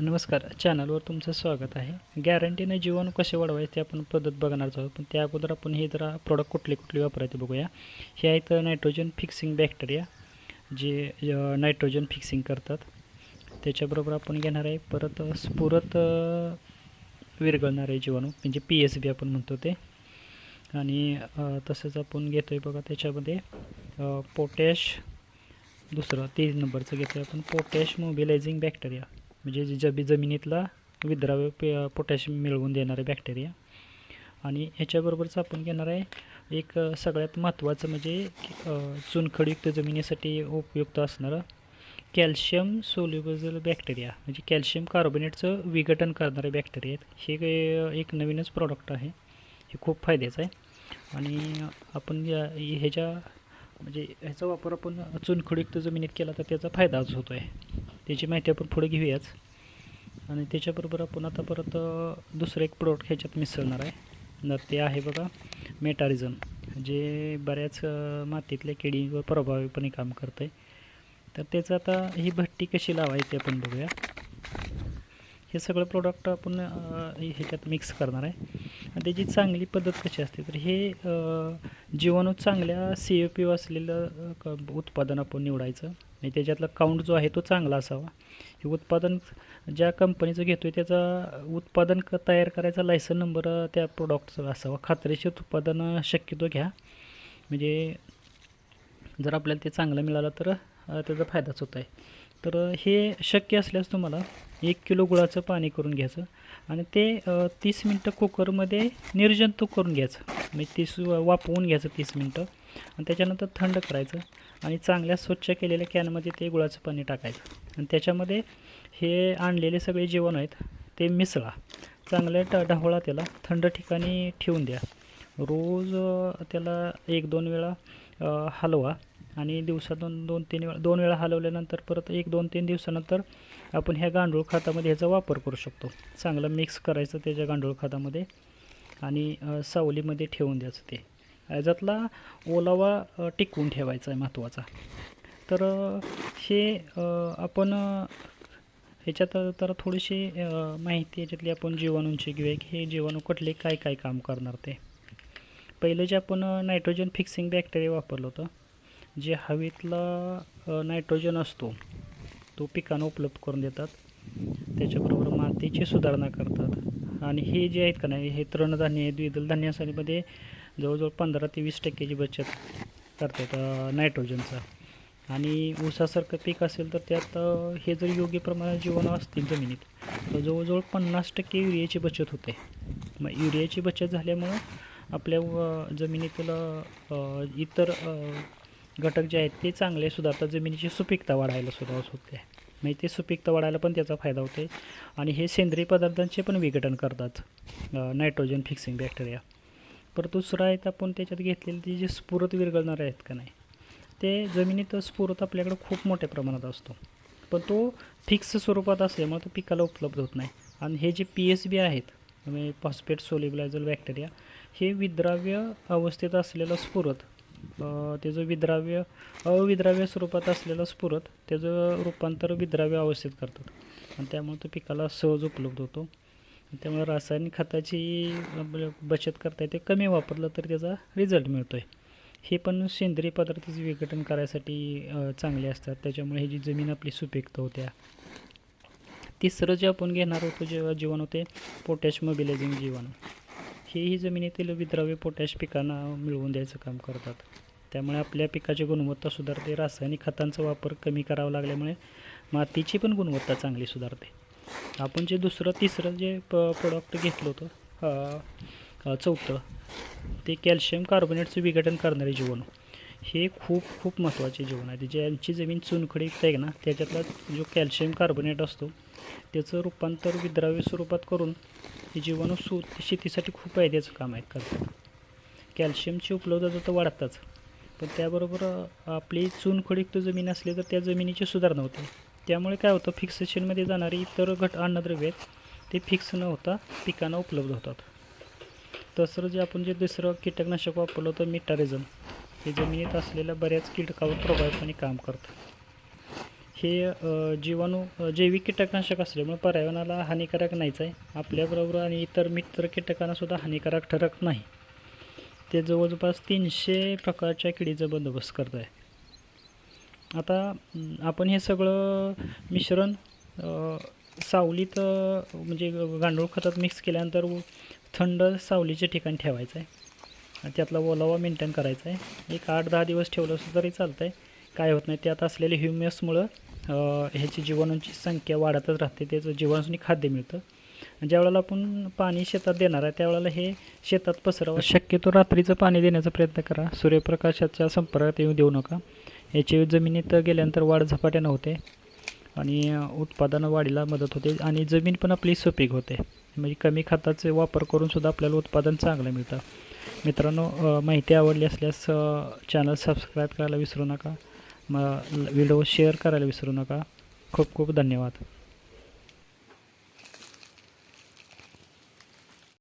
नमस्कार. चॅनलवर तुमचं स्वागत आहे. गॅरंटीने जीवन कसे वाढवायचे ते आपण पद्धत बघणारच आहोत. पण त्या अगोदर आपण हे जरा प्रोडक्ट कुठले कुठले वापरायचे बघूया. हे आहेत नायट्रोजन फिक्सिंग बॅक्टेरिया जे नायट्रोजन फिक्सिंग करतात. त्याच्याबरोबर आपण घेणार आहे परत स्फुरत विरघळणारे जीवाणू. म्हणजे पी एस बी आपण म्हणतो ते. आणि तसंच आपण घेतो आहे बघा त्याच्यामध्ये पोटॅश दुसरं तीन नंबरचं घेतो आहे आपण. पोटॅश मोबिलायझिंग बॅक्टेरिया म्हणजे जबी जमिनीतला विद्राव्य पे पोटॅशियम मिळवून देणारे बॅक्टेरिया आणि ह्याच्याबरोबरच आपण घेणार आहे एक सगळ्यात महत्त्वाचं म्हणजे चुनखडीयुक्त चुनखडयुक्त जमिनीसाठी उपयुक्त असणारं कॅल्शियम सोल्युबल बॅक्टेरिया म्हणजे कॅल्शियम कार्बोनेटचं विघटन करणारे बॅक्टेरिया आहेत. हे एक नवीनच प्रॉडक्ट आहे. हे खूप फायद्याचं आहे. आणि आपण या ह्याच्या म्हणजे ह्याचा वापर आपण चुनखडयुक्त जमिनीत केला तर त्याचा फायदाच होतो आहे त्याची माहिती आपण पुढे घेऊयाच. आणि त्याच्याबरोबर आपण आता परत दुसरं एक प्रोडक्ट ह्याच्यात मिसळणार आहे. तर ते आहे बघा मेटारिझम जे बऱ्याच मातीतल्या किडीवर प्रभावीपणे काम करतं आहे तर त्याचं आता ही भट्टी कशी लावायची आपण बघूया. हे सगळं प्रोडक्ट आपण ह्याच्यात मिक्स करणार आहे. आणि त्याची चांगली पद्धत कशी असते? तर हे जीवाणू चांगल्या सी ओ पी असलेलं क- उत्पादन आपण निवडायचं. आणि त्याच्यातला काउंट जो आहे तो चांगला असावा. हे उत्पादन ज्या कंपनीचं घेतो आहे त्याचा उत्पादन क तयार करायचा लायसन नंबर त्या प्रोडक्टचा असावा. खात्रीशीर उत्पादन शक्यतो घ्या. म्हणजे जर आपल्याला ते चांगलं मिळालं तर त्याचा फायदाच होत आहे. तर हे शक्य असल्यास तुम्हाला एक किलो गुळाचं पाणी करून घ्यायचं आणि ते तीस मिनटं कुकरमध्ये निर्जंतुक करून घ्यायचं. म्हणजे तीस वापवून घ्यायचं तीस मिनटं. आणि त्याच्यानंतर थंड करायचं आणि चांगल्या स्वच्छ केलेल्या कॅनमध्ये ते गुळाचं पाणी टाकायचं. आणि त्याच्यामध्ये हे आणलेले सगळे जेवण आहेत ते मिसळा. चांगल्या ट ढवळा त्याला. थंड ठिकाणी ठेवून द्या. रोज त्याला एक दोन वेळा हलवा आणि दिवसातून दोन तीन वेळा दोन वेळा हलवल्यानंतर परत एक दोन तीन दिवसानंतर आपण ह्या गांडूळ खतामध्ये ह्याचा वापर करू शकतो. चांगलं मिक्स करायचं त्याच्या गांडूळ खतामध्ये आणि सावलीमध्ये ठेवून द्यायचं ते. ह्याच्यातला ओलावा टिकवून ठेवायचा आहे महत्त्वाचा. तर हे आपण ह्याच्यात तर थोडीशी माहिती याच्यातली आपण जीवाणूंची घेऊया की हे जीवाणू कुठले काय काय काम करणार ते? पहिलं जे आपण नायट्रोजन फिक्सिंग बॅक्टेरिया वापरलं होतं जे हवेतला नायट्रोजन असतो तो पिकांना उपलब्ध करून देतात. त्याच्याबरोबर मातीची सुधारणा करतात. आणि हे जे आहेत का नाही हे तृणधान्य द्विदल धान्यासाठीमध्ये जवळजवळ पंधरा ते वीस टक्क्याची बचत करतात नायट्रोजनचा आणि ऊसासारखं पीक असेल तर त्यात हे जर योग्य प्रमाणात जीवन असतील जमिनीत तर जवळजवळ पन्नास टक्के युरियाची बचत होते. मग युरियाची बचत झाल्यामुळं आपल्या जमिनीतील इतर घटक जे आहेत ते चांगले सुधारतात जमिनीची सुपीकता वाढायला सुरुवात होते. म्हणजे ते सुपीकता वाढायला पण त्याचा फायदा होते. आणि हे सेंद्रिय पदार्थांचे पण विघटन करतात. नायट्रोजन फिक्सिंग बॅक्टेरिया पर दुसरं आहेत आपण त्याच्यात घेतलेले ते जे स्फुरत विरघळणारे आहेत का नाही ते जमिनीत स्फुरत आपल्याकडे खूप मोठ्या प्रमाणात असतो. पण तो फिक्स स्वरूपात असल्यामुळे तो पिकाला उपलब्ध होत नाही. आणि हे जे पी एस बी आहेत म्हणजे फॉस्फेट सोलिबलायझल बॅक्टेरिया हे विद्राव्य अवस्थेत असलेलं स्फुरत त्याचं विद्राव्य अविद्राव्य स्वरूपात असलेला स्फुरत त्याचं रूपांतर विद्राव्य अवस्थेत करतात. आणि त्यामुळे तो पिकाला सहज उपलब्ध होतो. त्यामुळे रासायनिक खताची बचत करता येते. कमी वापरलं तर त्याचा रिझल्ट मिळतो आहे हे पण सेंद्रिय पदार्थाचे विघटन करायसाठी चांगले असतात. त्याच्यामुळे ही जी जमीन आपली सुपीकता होत्या. तिसरं जे आपण घेणार होतो जेव्हा जीवाणू ते पोटॅश मोबिलायझिंग जीवाणू हेही जमिनीतील विद्राव्य पोटॅश पिकांना मिळवून द्यायचं काम करतात. त्यामुळे आपल्या पिकाची गुणवत्ता सुधारते. रासायनिक खतांचा वापर कमी करावा लागल्यामुळे मातीची पण गुणवत्ता चांगली सुधारते. आपण जे दुसरं तिसरं जे प प्रोडक्ट घेतलं होतं चौथं ते कॅल्शियम कार्बोनेटचं विघटन करणारे जीवाणू. हे खूप खूप महत्त्वाचे जीवन आहे ज्यांची जमीन चुनखडीत आहे ना त्याच्यातला जो कॅल्शियम कार्बोनेट असतो त्याचं रूपांतर विद्राव्य स्वरूपात करून हे जीवाणू सु शेतीसाठी खूप फायद्याचं काम आहे. करतात कॅल्शियमची उपलब्धता तर वाढताच. पण त्याबरोबर आपली चुनखडीयुक्त जमीन असली तर त्या जमिनीची सुधारणा होते. त्यामुळे काय होतं फिक्सेशनमध्ये जाणारी इतर घट अन्नद्रव्य आहेत ते फिक्स न होता पिकांना उपलब्ध होतात. तसं जे आपण जे दुसरं कीटकनाशक वापरलं होतं मिटारिझम हे जमिनीत असलेल्या बऱ्याच कीटकावर प्रभावीपणे काम करतं. हे जीवाणू जैविक कीटकनाशक असल्यामुळे पर्यावरणाला हानिकारक नाहीच आहे. आपल्याबरोबर आणि इतर मित्र कीटकांनासुद्धा हानिकारक ठरत नाही. ते जवळपास तीनशे प्रकारच्या किडीचा बंदोबस्त करत आहे आता आपण हे सगळं मिश्रण सावलीत म्हणजे गांडूळ खतात मिक्स केल्यानंतर थंड सावलीचे ठिकाण ठेवायचं आहे त्यातला ओलावा मेंटेन करायचा आहे एक आठ दहा दिवस ठेवलं असं तरी चालतं आहे काय होत नाही त्यात असलेल्या ह्युमसमुळं ह्याची जीवाणूंची संख्या वाढतच राहते. त्याचं जीवाणूंनी खाद्य मिळतं. ज्यावेळेला आपण पाणी शेतात देणार आहे त्यावेळेला हे शेतात पसरावं. शक्यतो रात्रीचं पाणी देण्याचा प्रयत्न करा. सूर्यप्रकाशाच्या संपर्कात येऊ देऊ नका. याची जमिनीत गेल्यानंतर वाढ झपाट्यानं होते आणि उत्पादन वाढीला मदत होते आणि जमीन पण आपली सुपीक होते. म्हणजे कमी खताचे वापर करूनसुद्धा आपल्याला उत्पादन चांगलं मिळतं. मित्रांनो माहिती आवडली असल्यास चॅनल सबस्क्राईब करायला विसरू नका. मग व्हिडिओ शेअर करायला विसरू नका. खूप खूप धन्यवाद.